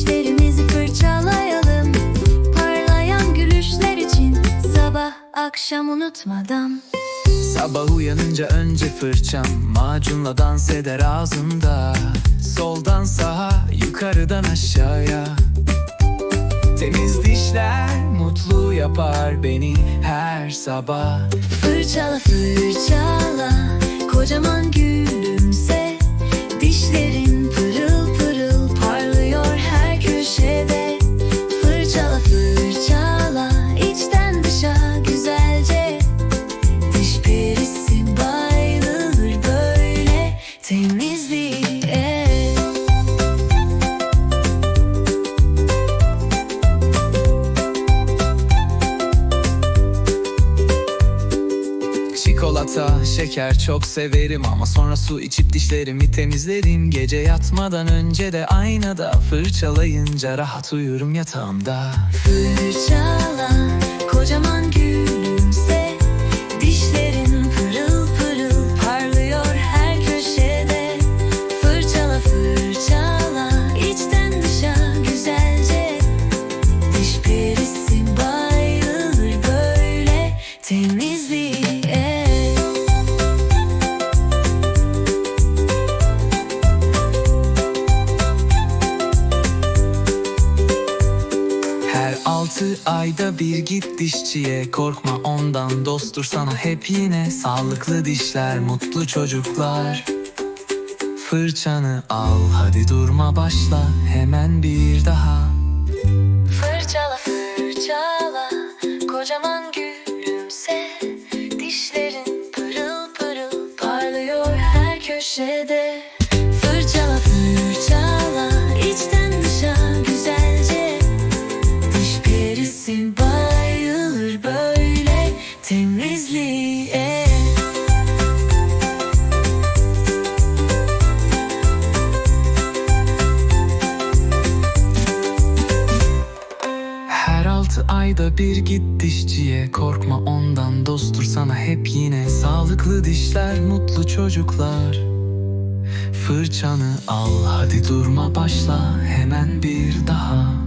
Dişlerimizi fırçalayalım. Parlayan gülüşler için Sabah akşam unutmadan. Sabah uyanınca önce fırçam Macunla dans eder ağzımda. Soldan sağa yukarıdan aşağıya. Temiz dişler mutlu yapar beni her sabah. Fırçala fırçala kocaman gül Çikolata, şeker çok severim ama sonra su içip dişlerimi temizlerim. Gece yatmadan önce de aynada fırçalayınca rahat uyurum yatağımda. Fırçala kocaman gülümse. Dişlerin pırıl pırıl parlıyor her köşede. Fırçala fırçala içten dışa güzelce. Diş perisi bayılır böyle temizliğe altı ayda bir git dişçiye. Korkma ondan dosttur sana hep yine. Sağlıklı dişler mutlu çocuklar. Fırçanı al hadi durma başla. Hemen bir daha altı ayda bir git dişçiye. Korkma ondan dosttur sana hep yine. Sağlıklı dişler mutlu çocuklar. Fırçanı al hadi durma başla. Hemen bir daha